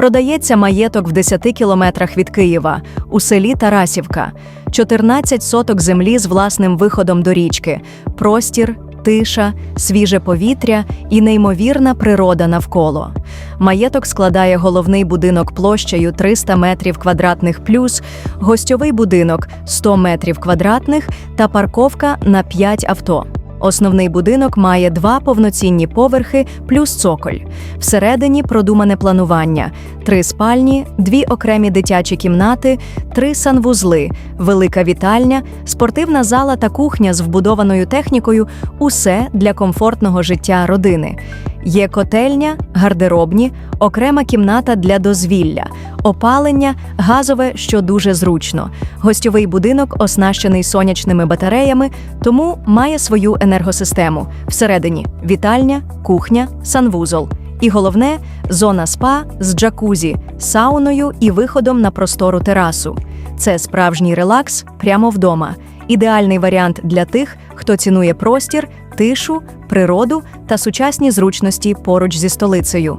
Продається маєток в 10 кілометрах від Києва у селі Тарасівка, 14 соток землі з власним виходом до річки, простір, тиша, свіже повітря і неймовірна природа навколо. Маєток складає головний будинок площею 300 метрів квадратних плюс, гостьовий будинок 100 метрів квадратних та парковка на 5 авто. Основний будинок має два повноцінні поверхи плюс цоколь. Всередині продумане планування: три спальні, дві окремі дитячі кімнати, три санвузли, велика вітальня, спортивна зала та кухня з вбудованою технікою усе для комфортного життя родини. Є котельня, гардеробні, окрема кімната для дозвілля, опалення, газове, що дуже зручно. Гостьовий будинок оснащений сонячними батареями, тому має свою енергосистему. Всередині вітальня, кухня, санвузол. І головне зона спа з джакузі, сауною і виходом на простору терасу. Це справжній релакс прямо вдома. Ідеальний варіант для тих, хто цінує простір, тишу, природу та сучасні зручності поруч зі столицею.